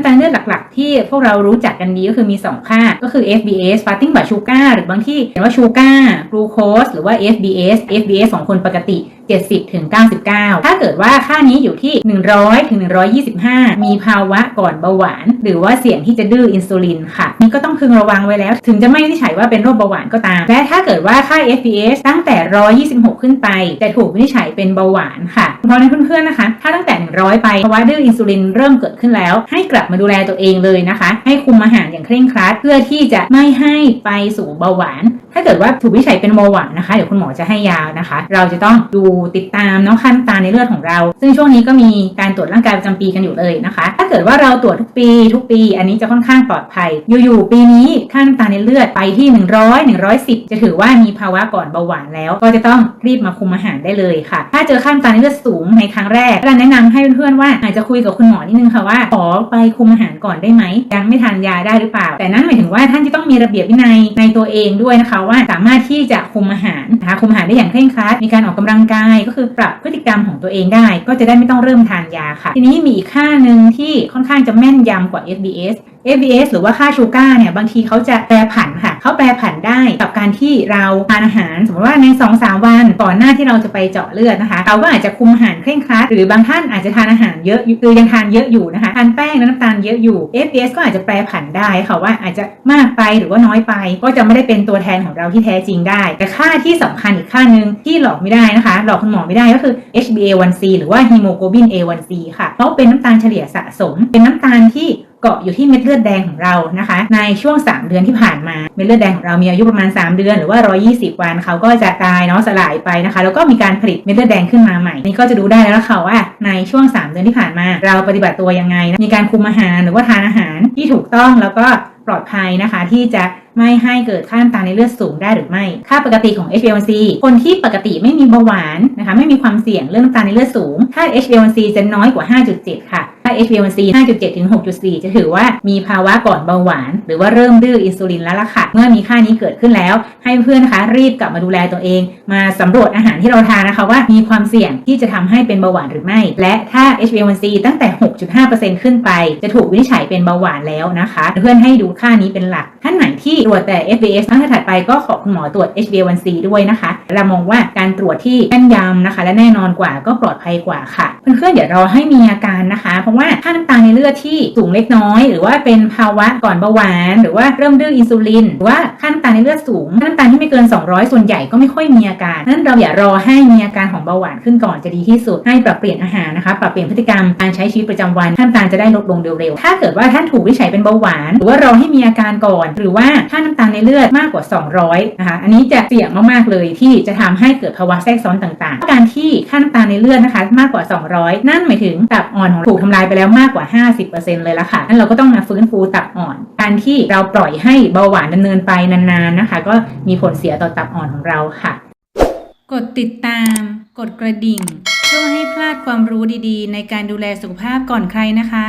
น้ำตาลเลือดหลักๆ ที่พวกเรารู้จักกันดีก็คือมี 2 ค่า ก็คือ FBS fasting blood sugar หรือบางที่เห็นว่า sugar glucose หรือว่า FBS FBS ของคนปกติ 70ถึง99 ถ้าเกิดว่าค่านี้อยู่ที่ 100ถึง125 มีภาวะก่อนเบาหวาน หรือว่าเสี่ยงที่จะดื้ออินซูลินค่ะ ก็ต้องพึงระวังไว้แล้ว ถึงจะไม่ที่ฉัยว่าเป็นโรคเบาหวานก็ตาม และถ้าเกิดว่าค่า FBS ตั้งแต่ 126 ขึ้นไป จะถูกวินิจฉัยเป็นเบาหวานค่ะ เพราะนั้นเพื่อนๆนะคะ ถ้าตั้งแต่ 100 ไปภาวะดื้ออินซูลินเริ่มเกิดขึ้นแล้ว ให้กลับมาดูแลตัวเองเลยนะคะ ให้คุมอาหารอย่างเคร่งครัด เพื่อที่จะไม่ให้ไปสู่เบาหวานาเกิดว่าถูกวิจัยเป็นเบาหวานนะคะเดี๋ยวคุณหมอจะให้ยานะคะ เราจะต้องดูติดตามนาะค่าน้ำตาในเลือดของเรา ซึ่งช่วงนี้ก็มีการตรวจร่างกายประจำปีกันอยู่เลยนะคะ ถ้าเกิดว่าเราตรวจทุกปี ทุกปี อันนี้จะค่อนข้างปลอดภัย อยู่ๆปีนี้ค่าน้ำตาลในเลือดไปที่ 100 110 จะถือว่ามีภาวะก่อนเบาหวานแล้ว ก็จะต้องรีบมาคุมอาหารได้เลยค่ะ ถ้าเจอค่าน้ำตาลในเลือดสูงในครั้งแรกก็แนะนำให้เพื่อนๆว่าอาจจะคุยกับคุณหมอนิดนึงค่ะว่าขอไปคุมอาหารก่อนได้ไหมยังไม่ทานยาได้หรือเปล่า แต่นั่นหมายถึงว่าท่านจะต้องมีระเบียบวินัยในตัวเองด้วยนะคะว่าสามารถที่จะคุมอาหารนะคะคุมอาหารได้อย่างเคร่งครัดมีการออกกำลังกายก็คือปรับพฤติกรรมของตัวเองได้ ก็จะได้ไม่ต้องเริ่มทานยาค่ะ ทีนี้มีอีกค่าหนึ่งที่ค่อนข้างจะแม่นยำกว่า FBS FBS หรือว่าค่าชูการ์เนี่ยบางทีเขาจะแปรผันค่ะเขาแปรผันได้กับ การที่เราทานอาหาร สมมติว่าใน2-3วันก่อนหน้าที่เราจะไปเจาะเลือดนะคะ เราก็อาจจะคุมอาหารเคร่งครัดหรือบางท่านอาจจะทานอาหารเยอะคือยังทานเยอะอยู่นะคะทานแป้งน้ำตาลเยอะอยู่ FBS ก็อาจจะแปรผันได้ค่ะว่าอาจจะมากไปหรือว่าน้อยไป ก็จะไม่ได้เป็นตัวแทนของเราที่แท้จริงได้ แต่ค่าที่สำคัญอีกค่าหนึ่งที่หลอกไม่ได้นะคะ หลอกคุณหมอไม่ได้ก็คือ HbA1c หรือว่า hemoglobin A1c ค่ะเขาเป็นน้ำตาลเฉลี่ยสะสม เป็นน้ำตาลที่ เกาะอยู่ที่เม็ดเลือดแดงของเรานะคะ ในช่วง 3 เดือนที่ผ่านมาเม็ดเลือดแดงของเรามีอายุประมาณ 3 เดือน หรือว่า 120 วันเขาก็จะตายเนาะสลายไปนะคะ แล้วก็มีการผลิตเม็ดเลือดแดงขึ้นมาใหม่ นี่ก็จะดูได้แล้วค่ะว่า ในช่วง 3 เดือนที่ผ่านมา เราปฏิบัติตัวยังไงนะมีการคุมอาหารหรือว่าทานอาหารที่ถูกต้องแล้วก็ปลอดภัยนะคะที่จะไม่ให้เกิดค่าน้ำตาลในเลือดสูงได้หรือไม่ ค่าปกติของ HbA1c คนที่ปกติไม่มีเบาหวานนะคะไม่มีความเสี่ยงเรื่องน้ำตาลในเลือดสูง ค่า HbA1c จะน้อยกว่า 5.7 ค่ะค่า HbA1c 5.7ถึง6.4 จะถือว่ามีภาวะก่อนเบาหวาน หรือว่าเริ่มดื้ออินซูลินแล้วล่ะค่ะ เมื่อมีค่านี้เกิดขึ้นแล้ว ให้เพื่อนนะคะรีบกลับมาดูแลตัวเอง มาสำรวจอาหารที่เราทานนะคะว่ามีความเสี่ยงที่จะทำให้เป็นเบาหวานหรือไม่ และถ้า HbA1c ตั้งแต่ 6.5%ขึ้นไป จะถูกวินิจฉัยเป็นเบาหวานแล้วนะคะ เพื่อนให้ดูค่านี้เป็นหลักท่านไหนที่ตรวจแต่ FBS ครั้งถัดไปก็ขอคุณหมอตรวจ HbA1c ด้วยนะคะ เรามองว่าการตรวจที่แม่นยำนะคะ และแน่นอนกว่าก็ปลอดภัยกว่าค่ะ เพื่อนๆเดี๋ยวเราให้มีอาการนะคะ เพราะว่าค่าน้ำตาลในเลือดที่สูงเล็กน้อย หรือว่าเป็นภาวะก่อนเบาหวาน หรือว่าเริ่มดื้ออินซูลิน หรือว่าค่าน้ำตาลในเลือดสูงค่าน้ำตาลที่ไม่เกิน 200 ส่วนใหญ่ก็ไม่ค่อยมีอาการนั้นเราอย่ารอให้มีอาการของเบาหวานขึ้นก่อนจะดีที่สุดให้ปรับเปลี่ยนอาหารนะคะปรับเปลี่ยนพฤติกรรมการใช้ชีวิตประจำวันค่าน้ำตาลจะได้ลดลงเร็วๆถ้าเกิดว่าท่านถูกวิจัยเป็นเบาหวาน หรือว่ารอให้มีอาการก่อนหรือว่าค่าน้ำตาลในเลือดมากกว่า 200นะคะอันนี้จะเสี่ยงมากๆเลยที่จะทำให้เกิดภาวะแทรกซ้อนต่างๆ การที่ค่าน้ำตาลในเลือดนะคะมากกว่า 200 นั่นหมายถึงตับอ่อนของเราถูกทำลายไปแล้วมากกว่า 50%เลยละค่ะนั้นเราก็ต้องมาฟื้นฟูตับอ่อน การที่เราปล่อยให้เบาหวานดำเนินไปนานๆนะคะ ก็มีผลเสียต่อตับอ่อนของเราค่ะ กดติดตาม กดกระดิ่ง เพื่อให้พลาดความรู้ดีๆ ในการดูแลสุขภาพก่อนใครนะคะ